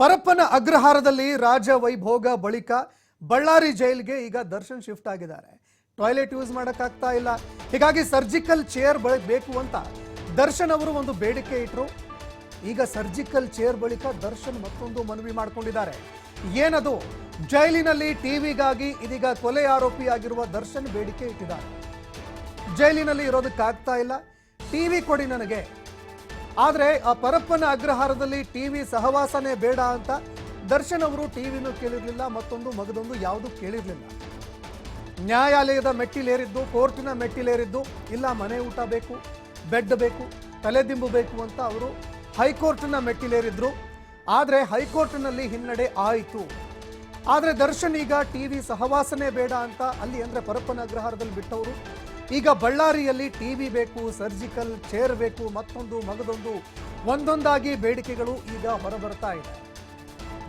ಪರಪ್ಪನ ಅಗ್ರಹಾರದಲ್ಲಿ ರಾಜ ವೈಭೋಗ ಬಳಿಕ ಬಳ್ಳಾರಿ ಜೈಲ್ಗೆ ಈಗ ದರ್ಶನ್ ಶಿಫ್ಟ್ ಆಗಿದ್ದಾರೆ. ಟಾಯ್ಲೆಟ್ ಯೂಸ್ ಮಾಡೋಕ್ಕಾಗ್ತಾ ಇಲ್ಲ. ಹೀಗಾಗಿ ಸರ್ಜಿಕಲ್ ಚೇರ್ ಬಳಿ ಬೇಕು ಅಂತ ದರ್ಶನ್ ಅವರು ಒಂದು ಬೇಡಿಕೆ ಇಟ್ಟರು ಈಗ ಸರ್ಜಿಕಲ್ ಚೇರ್ ಬಳಿಕ ದರ್ಶನ್ ಮತ್ತೊಂದು ಮನವಿ ಮಾಡಿಕೊಂಡಿದ್ದಾರೆ. ಏನದು? ಜೈಲಿನಲ್ಲಿ ಟಿವಿಗಾಗಿ ಇದೀಗ ಕೊಲೆ ಆರೋಪಿಯಾಗಿರುವ ದರ್ಶನ್ ಬೇಡಿಕೆ ಇಟ್ಟಿದ್ದಾರೆ. ಜೈಲಿನಲ್ಲಿ ಇರೋದಕ್ಕಾಗ್ತಾ ಇಲ್ಲ. ಟಿವಿ ಕೊಡಿ ನನಗೆ. ಆದರೆ ಆ ಪರಪ್ಪನ ಅಗ್ರಹಾರದಲ್ಲಿ ಟಿವಿ ಸಹವಾಸನೆ ಬೇಡ ಅಂತ ದರ್ಶನ್ ಅವರು ಟಿವಿನೂ ಕೇಳಿರಲಿಲ್ಲ, ಮತ್ತೊಂದು ಮಗದೊಂದು ಯಾವುದು ಕೇಳಿರಲಿಲ್ಲ. ನ್ಯಾಯಾಲಯದ ಮೆಟ್ಟಿಲೇರಿದ್ದು, ಕೋರ್ಟಿನ ಮೆಟ್ಟಿಲೇರಿದ್ದು, ಇಲ್ಲ ಮನೆ ಊಟ ಬೇಕು, ಬೆಡ್ ಬೇಕು, ತಲೆದಿಂಬು ಬೇಕು ಅಂತ ಅವರು ಹೈಕೋರ್ಟ್ನ ಮೆಟ್ಟಿಲೇರಿದ್ರು. ಆದರೆ ಹೈಕೋರ್ಟ್ನಲ್ಲಿ ಹಿನ್ನಡೆ ಆಯಿತು. ಆದರೆ ದರ್ಶನ್ ಈಗ ಟಿವಿ ಸಹವಾಸನೆ ಬೇಡ ಅಂತ ಅಲ್ಲಿ ಅಂದರೆ ಪರಪ್ಪನ ಅಗ್ರಹಾರದಲ್ಲಿ ಬಿಟ್ಟವರು. ಈಗ ಬಳ್ಳಾರಿಯಲ್ಲಿ ಟಿವಿ ಬೇಕು, ಸರ್ಜಿಕಲ್, ಚೇರ್ ಬೇಕು, ಮತ್ತೊಂದು, ಮಗದೊಂದು, ಒಂದೊಂದಾಗಿ ಬೇಡಿಕೆಗಳು ಈಗ ಹೊರಬರ್ತಾ ಇದೆ.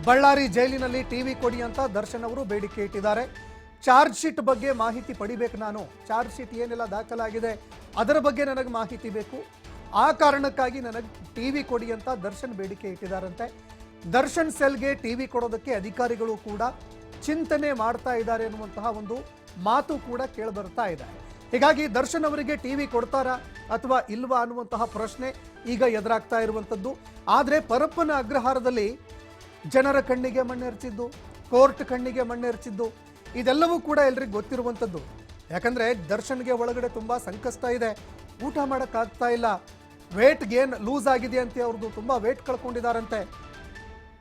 ಬಳ್ಳಾರಿ ಜೈಲಿನಲ್ಲಿ ಟಿವಿ ಕೊಡಿ ಅಂತ ದರ್ಶನ್ ಅವರು ಬೇಡಿಕೆ ಇಟ್ಟಿದ್ದಾರೆ. ಚಾರ್ಜ್ ಶೀಟ್ ಬಗ್ಗೆ ಮಾಹಿತಿ ಪಡಿಬೇಕು ನಾನು. ಚಾರ್ಜ್ ಶೀಟ್ ಏನೆಲ್ಲ ದಾಖಲಾಗಿದೆ, ಅದರ ಬಗ್ಗೆ ನನಗೆ ಮಾಹಿತಿ ಬೇಕು. ಆ ಕಾರಣಕ್ಕಾಗಿ ನನಗೆ ಟಿವಿ ಕೊಡಿ ಅಂತ ದರ್ಶನ್ ಬೇಡಿಕೆ ಇಟ್ಟಿದ್ದಾರಂತೆ. ದರ್ಶನ್ ಸೆಲ್ಗೆ ಟಿವಿ ಕೊಡೋದಕ್ಕೆ ಅಧಿಕಾರಿಗಳು ಕೂಡ ಚಿಂತನೆ ಮಾಡ್ತಾ ಇದ್ದಾರೆ ಎನ್ನುವಂತಹ ಒಂದು ಮಾತು ಕೂಡ ಕೇಳಿಬರ್ತಾ ಇದೆ. ಹೀಗಾಗಿ ದರ್ಶನ್ ಅವರಿಗೆ ಟಿವಿ ಕೊಡ್ತಾರಾ ಅಥವಾ ಇಲ್ವಾ ಅನ್ನುವಂತಹ ಪ್ರಶ್ನೆ ಈಗ ಎದುರಾಗ್ತಾ ಇರುವಂಥದ್ದು. ಆದರೆ ಪರಪ್ಪನ ಅಗ್ರಹಾರದಲ್ಲಿ ಜನರ ಕಣ್ಣಿಗೆ ಮಣ್ಣೆರಚಿದ್ದು, ಕೋರ್ಟ್ ಕಣ್ಣಿಗೆ ಮಣ್ಣೆರಚಿದ್ದು, ಇದೆಲ್ಲವೂ ಕೂಡ ಎಲ್ರಿಗೂ ಗೊತ್ತಿರುವಂಥದ್ದು. ಯಾಕಂದ್ರೆ ದರ್ಶನ್ಗೆ ಒಳಗಡೆ ತುಂಬಾ ಸಂಕಷ್ಟ ಇದೆ. ಊಟ ಮಾಡೋಕ್ಕಾಗ್ತಾ ಇಲ್ಲ. ವೇಟ್ ಗೇನ್ ಲೂಸ್ ಆಗಿದೆ ಅಂತ ಅವ್ರದ್ದು ತುಂಬಾ ವೇಟ್ ಕಳ್ಕೊಂಡಿದ್ದಾರಂತೆ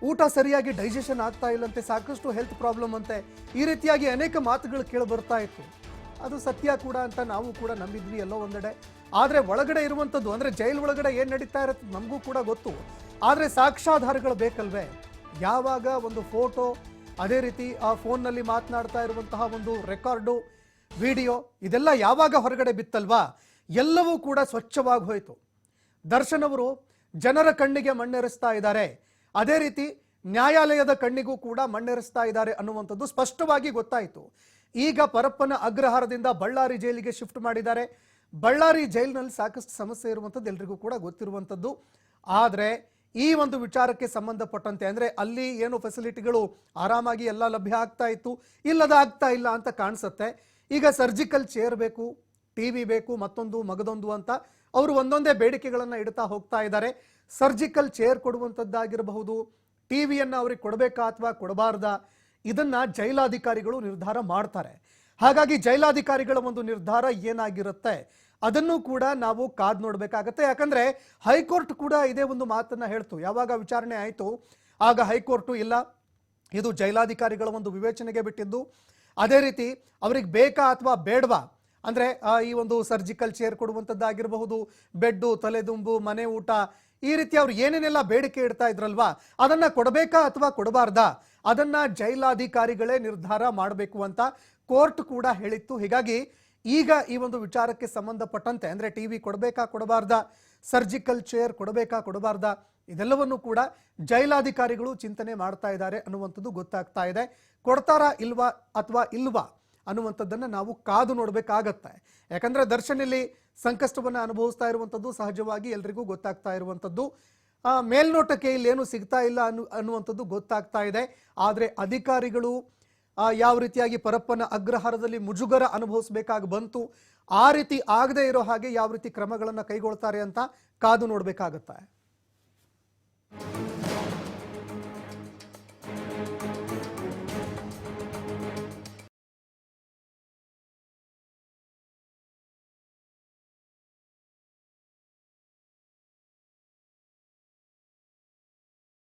ಊಟ ಸರಿಯಾಗಿ ಡೈಜೆಷನ್ ಆಗ್ತಾ ಇಲ್ಲಂತೆ, ಸಾಕಷ್ಟು ಹೆಲ್ತ್ ಪ್ರಾಬ್ಲಮ್ ಅಂತೆ. ಈ ರೀತಿಯಾಗಿ ಅನೇಕ ಮಾತುಗಳು ಕೇಳಿ ಬರ್ತಾ ಇತ್ತು. ಅದು ಸತ್ಯ ಕೂಡ ಅಂತ ನಾವು ಕೂಡ ನಂಬಿದ್ವಿ ಎಲ್ಲೋ ಒಂದೆಡೆ. ಆದರೆ ಒಳಗಡೆ ಇರುವಂಥದ್ದು, ಅಂದರೆ ಜೈಲ್ ಒಳಗಡೆ ಏನು ನಡೀತಾ ಇರುತ್ತೆ ನಮಗೂ ಕೂಡ ಗೊತ್ತು. ಆದರೆ ಸಾಕ್ಷ್ಯಾಧಾರಗಳು ಬೇಕಲ್ವೇ? ಯಾವಾಗ ಒಂದು ಫೋಟೋ, ಅದೇ ರೀತಿ ಆ ಫೋನ್ನಲ್ಲಿ ಮಾತನಾಡ್ತಾ ಇರುವಂತಹ ಒಂದು ರೆಕಾರ್ಡು, ವಿಡಿಯೋ, ಇದೆಲ್ಲ ಯಾವಾಗ ಹೊರಗಡೆ ಬಿತ್ತಲ್ವಾ? ಎಲ್ಲವೂ ಕೂಡ ಸ್ವಚ್ಛವಾಗಿ ಹೋಯಿತು. ದರ್ಶನ್ ಅವರು ಜನರ ಕಣ್ಣಿಗೆ ಮಣ್ಣೆರೆಸ್ತಾ ಇದ್ದಾರೆ. ಅದೇ ರೀತಿ ನ್ಯಾಯಾಲಯದ ಕಣ್ಣಿಗೂ ಕೂಡ ಮಣ್ಣೆರೆಸ್ತಾ ಇದ್ದಾರೆ ಅನ್ನುವಂಥದ್ದು ಸ್ಪಷ್ಟವಾಗಿ ಗೊತ್ತಾಯಿತು. ಈಗ ಪರಪ್ಪನ ಅಗ್ರಹಾರದಿಂದ ಬಳ್ಳಾರಿ ಜೈಲಿಗೆ ಶಿಫ್ಟ್ ಮಾಡಿದ್ದಾರೆ. ಬಳ್ಳಾರಿ ಜೈಲಿನಲ್ಲಿ ಸಾಕಷ್ಟು ಸಮಸ್ಯೆ ಇರುವಂಥದ್ದು ಎಲ್ರಿಗೂ ಕೂಡ ಗೊತ್ತಿರುವಂಥದ್ದು. ಆದರೆ ಈ ಒಂದು ವಿಚಾರಕ್ಕೆ ಸಂಬಂಧಪಟ್ಟಂತೆ ಅಂದರೆ ಅಲ್ಲಿ ಏನು ಫೆಸಿಲಿಟಿಗಳು ಆರಾಮಾಗಿ ಎಲ್ಲ ಲಭ್ಯ ಆಗ್ತಾ ಇತ್ತು, ಇಲ್ಲದ ಆಗ್ತಾ ಇಲ್ಲ ಅಂತ ಕಾಣಿಸುತ್ತೆ. ಈಗ ಸರ್ಜಿಕಲ್ ಚೇರ್ ಬೇಕು ಟಿವಿ ಬೇಕು, ಮತ್ತೊಂದು ಮಗದೊಂದು ಅಂತ ಅವರು ಒಂದೊಂದೇ ಬೇಡಿಕೆಗಳನ್ನು ಇಡ್ತಾ ಹೋಗ್ತಾ ಇದ್ದಾರೆ. ಸರ್ಜಿಕಲ್ ಚೇರ್ ಕೊಡುವಂಥದ್ದಾಗಿರಬಹುದು ಟಿವಿಯನ್ನು ಅವ್ರಿಗೆ ಕೊಡಬೇಕಾ ಅಥವಾ ಕೊಡಬಾರ್ದಾ? ಇದನ್ನ ಜೈಲಾಧಿಕಾರಿಗಳು ನಿರ್ಧಾರ ಮಾಡ್ತಾರೆ. ಹಾಗಾಗಿ ಜೈಲಾಧಿಕಾರಿಗಳ ಒಂದು ನಿರ್ಧಾರ ಏನಾಗಿರುತ್ತೆ? ಅದನ್ನು ಕೂಡ ನಾವು ಕಾದ್ ನೋಡ್ಬೇಕಾಗತ್ತೆ. ಯಾಕಂದ್ರೆ ಹೈಕೋರ್ಟ್ ಕೂಡ ಇದೇ ಒಂದು ಮಾತನ್ನ ಹೇಳ್ತು. ಯಾವಾಗ ವಿಚಾರಣೆ ಆಯಿತು? ಆಗ ಹೈಕೋರ್ಟು ಇಲ್ಲ. ಇದು ಜೈಲಾಧಿಕಾರಿಗಳ ಒಂದು ವಿವೇಚನೆಗೆ ಬಿಟ್ಟಿದ್ದು. ಅದೇ ರೀತಿ ಅವ್ರಿಗೆ ಬೇಕಾ ಅಥವಾ ಬೇಡವಾ? ಅಂದ್ರೆ ಈ ಒಂದು ಸರ್ಜಿಕಲ್ ಚೇರ್ ಕೊಡುವಂಥದ್ದಾಗಿರಬಹುದು, ಬೆಡ್ಡು, ತಲೆದುಂಬು, ಮನೆ ಊಟ ಈ ರೀತಿ ಅವ್ರು ಏನೇನೆಲ್ಲ ಬೇಡಿಕೆ ಇಡ್ತಾ ಇದ್ರಲ್ವಾ? ಅದನ್ನ ಕೊಡಬೇಕಾ ಅಥವಾ ಕೊಡಬಾರ್ದಾ? ಅದನ್ನ ಜೈಲಾಧಿಕಾರಿಗಳೇ ನಿರ್ಧಾರ ಮಾಡಬೇಕು ಅಂತ ಕೋರ್ಟ್ ಕೂಡ ಹೇಳಿತ್ತು. ಹೀಗಾಗಿ ಈಗ ಈ ಒಂದು ವಿಚಾರಕ್ಕೆ ಸಂಬಂಧಪಟ್ಟಂತೆ, ಅಂದ್ರೆ ಟಿವಿ ಕೊಡಬೇಕಾ, ಕೊಡಬಾರ್ದ? ಸರ್ಜಿಕಲ್ ಚೇರ್ ಕೊಡಬೇಕಾ, ಕೊಡಬಾರ್ದ? ಇದೆಲ್ಲವನ್ನು ಕೂಡ ಜೈಲಾಧಿಕಾರಿಗಳು ಚಿಂತನೆ ಮಾಡ್ತಾ ಇದ್ದಾರೆ ಅನ್ನುವಂಥದ್ದು ಗೊತ್ತಾಗ್ತಾ ಇದೆ. ಕೊಡ್ತಾರಾ ಇಲ್ವಾ ಅಥವಾ ಇಲ್ವಾ? ಅನ್ನುವಂಥದ್ದನ್ನು ನಾವು ಕಾದು ನೋಡಬೇಕಾಗತ್ತೆ. ಯಾಕಂದರೆ ದರ್ಶನಲ್ಲಿ ಸಂಕಷ್ಟವನ್ನು ಅನುಭವಿಸ್ತಾ ಇರುವಂಥದ್ದು ಸಹಜವಾಗಿ ಎಲ್ರಿಗೂ ಗೊತ್ತಾಗ್ತಾ ಇರುವಂಥದ್ದು. ಮೇಲ್ನೋಟಕ್ಕೆ ಇಲ್ಲಿ ಏನು ಸಿಗ್ತಾ ಇಲ್ಲ ಅನ್ನು, ಅನ್ನುವಂಥದ್ದು ಗೊತ್ತಾಗ್ತಾ ಇದೆ. ಆದರೆ ಅಧಿಕಾರಿಗಳು ಯಾವ ರೀತಿಯಾಗಿ ಪರಪ್ಪನ ಅಗ್ರಹಾರದಲ್ಲಿ ಮುಜುಗರ ಅನುಭವಿಸಬೇಕಾಗಿ ಬಂತು, ಆ ರೀತಿ ಆಗದೆ ಇರೋ ಹಾಗೆ ಯಾವ ರೀತಿ ಕ್ರಮಗಳನ್ನು ಕೈಗೊಳ್ತಾರೆ ಅಂತ ಕಾದು ನೋಡಬೇಕಾಗತ್ತೆ.